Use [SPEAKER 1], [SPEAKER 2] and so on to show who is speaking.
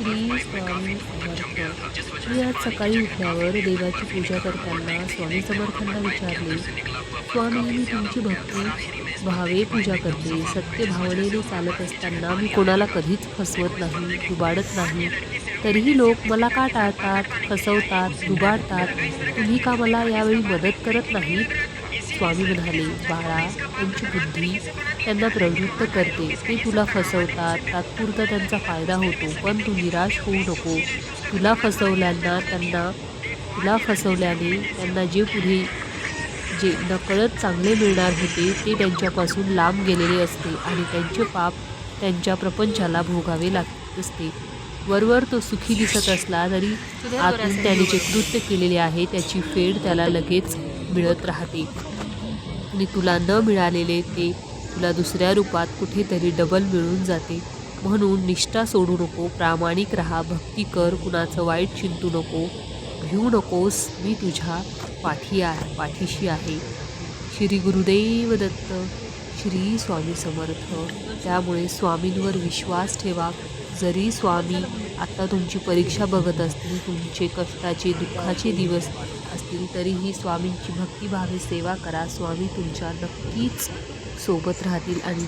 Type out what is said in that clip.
[SPEAKER 1] श्री स्वामी समर्थ मी आज सकाळी उठल्यावर देवाची पूजा करताना स्वामी समर्थांना विचारले स्वामी मी तुमची भक्ती भावे पूजा करते. सत्य भावनेने चालत असताना मी कोणाला कधीच फसवत नाही दुबाडत नाही. तरीही लोक मला का टाळतात फसवतात दुबाडतात? तुम्ही का मला यावेळी मदत करत नाहीत? स्वामी म्हणाले बाळा त्यांची बुद्धी त्यांना प्रवृत्त करते. ते तुला फसवतात. तात्पुरता त्यांचा फायदा होतो. पण तू निराश होऊ नको. तुला फसवल्यांना त्यांना तुला फसवल्याने त्यांना जे पुढे जे नकळत चांगले मिळणार होते ते त्यांच्यापासून लांब गेलेले असते आणि त्यांचे पाप त्यांच्या प्रपंचाला भोगावे लागत असते. वरवर तो सुखी दिसत असला तरी आतून त्याने जे कृत्य केलेले आहे त्याची फेड त्याला लगेच मिळत राहते. आणि तुला न मिळालेले ते तुला दुसऱ्या रूपात कुठेतरी डबल मिळून जाते. म्हणून निष्ठा सोडू नको प्रामाणिक राहा भक्ती कर कुणाचं वाईट चिंतू नको. भिवू नकोस मी तुझ्या पाठी आहे पाठीशी आहे. श्री गुरुदेव दत्त श्री स्वामी समर्थ. त्यामुळे स्वामींवर विश्वास ठेवा. जरी स्वामी आत्ता तुमची परीक्षा बघत असतील तुमचे कष्टाचे दुःखाचे दिवस असतील तरीही स्वामींची भक्तिभावे सेवा करा. स्वामी तुमच्या नक्कीच सोबत राहतील आणि